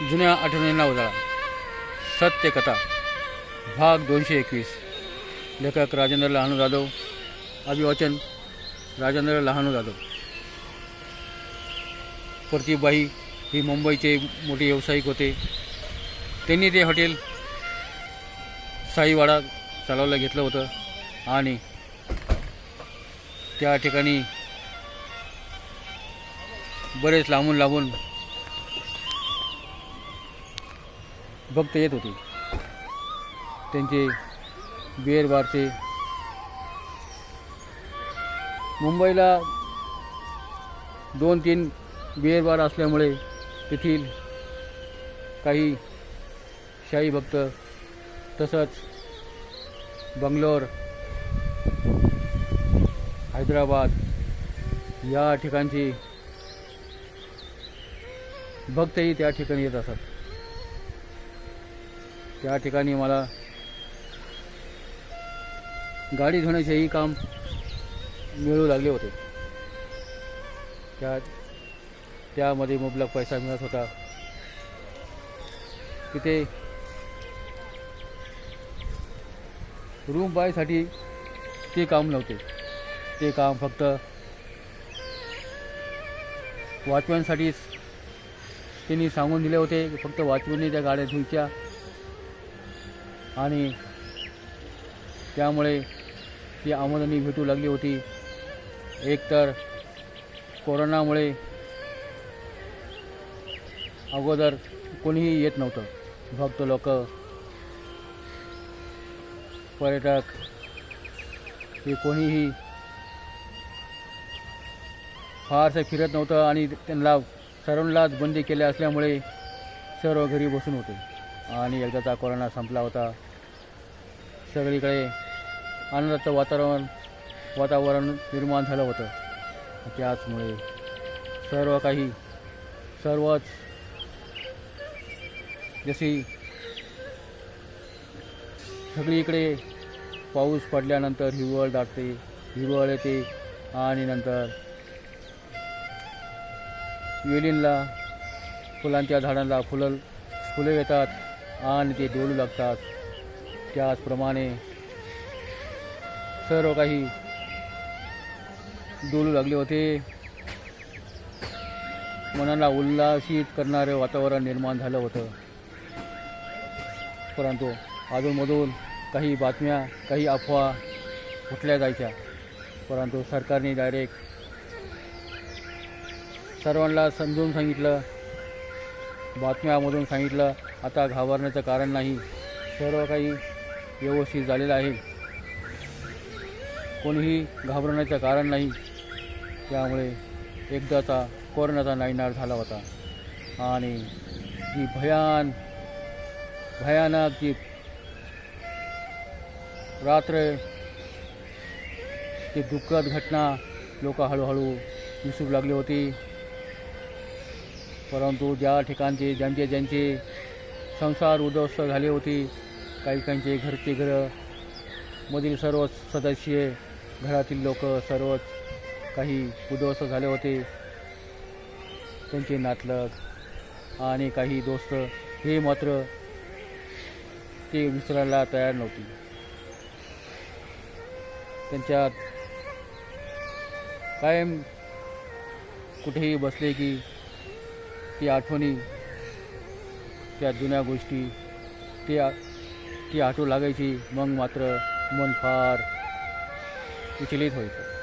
जुन्या आठवणींना उजाळा. सत्यकथा भाग दोनशे एकवीस. लेखक राजेंद्र लहानू जाधव अभिवाचन राजेंद्र लहानू जाधव. प्रतिबाई ही मुंबईचे मोठे व्यावसायिक होते. त्यांनी ते हॉटेल साईवाडा चालवायला घेतलं होतं आणि त्या ठिकाणी बरेच लांबून लांबून भक्त येत होते. त्यांचे बिअरबारचे मुंबईला दोन तीन बिअरबार असल्यामुळे तेथील काही शाही भक्त तसंच बंगलोर हैदराबाद या ठिकाणची भक्तही त्या ठिकाणी येत असत. त्या ठिकाणी मला गाडी धुण्याचेही काम मिळू लागले होते. त्या त्यामध्ये मुबलक पैसा मिळत होता. तिथे रूम बायसाठी ते काम नव्हते. ते काम फक्त वॉचमॅनसाठीच त्यांनी सांगून दिले होते. फक्त वॉचमॅनने त्या गाड्या धुयच्या. आणि त्यामुळे ती आमदनी भेटू लागली होती. एकतर कोरोनामुळे अगोदर कोणीही येत नव्हतं. भक्त लोक पर्यटक हे कोणीही फारसं फिरत नव्हतं आणि त्यांना सर्वांनाच बंदी केल्या असल्यामुळे सर्व घरी बसून होते. आणि एकदाचा कोरोना संपला होता. सगळीकडे आनंदाचं वातावरण वातावरण निर्माण झालं होतं. त्याचमुळे सर्व काही सर्वच जशी सगळीकडे पाऊस पडल्यानंतर हिरवळ दाटते हिवळ येते आणि नंतर वेलींना फुलांच्या झाडांना फुलं फुलं येतात आणि ते डोलू लागतात. त्याचप्रमाणे सर्व काही डोलू लागले होते. मनाला उल्हासित करणारं वातावरण निर्माण झालं होतं. परंतु अधूनमधून काही बातम्या काही अफवा फुटल्या जायच्या. परंतु सरकारने डायरेक्ट सर्वांना समजून सांगितलं बातम्यामधून सांगितलं आता घाबरण्याचं कारण नाही. सर्व काही व्यवस्थित झालेला आहे. कोणीही घाबरण्याचं कारण नाही. त्यामुळे एकदाचा कोरोनाचा नायनाट झाला होता. आणि जी भयान भयानक जी रात्र ती दुःखद घटना लोक हळूहळू दिसू लागली होती. परंतु ज्या ठिकाणचे ज्यांचे ज्यांचे संसार उद्ध्वस्त झाले होते काही काहींचे घरचे घर मधील सर्व सदस्य घरातील लोक सर्वच काही उद्ध्वस्त झाले होते. त्यांचे नातलग आणि काही दोस्त हे मात्र ते विसरायला तयार नव्हती. त्यांच्यात कायम कुठेही बसले की ती आठवणी त्या जुन्या गोष्टी ते ती आठवू लागायची मग मात्र मन फार विचलित व्हायचं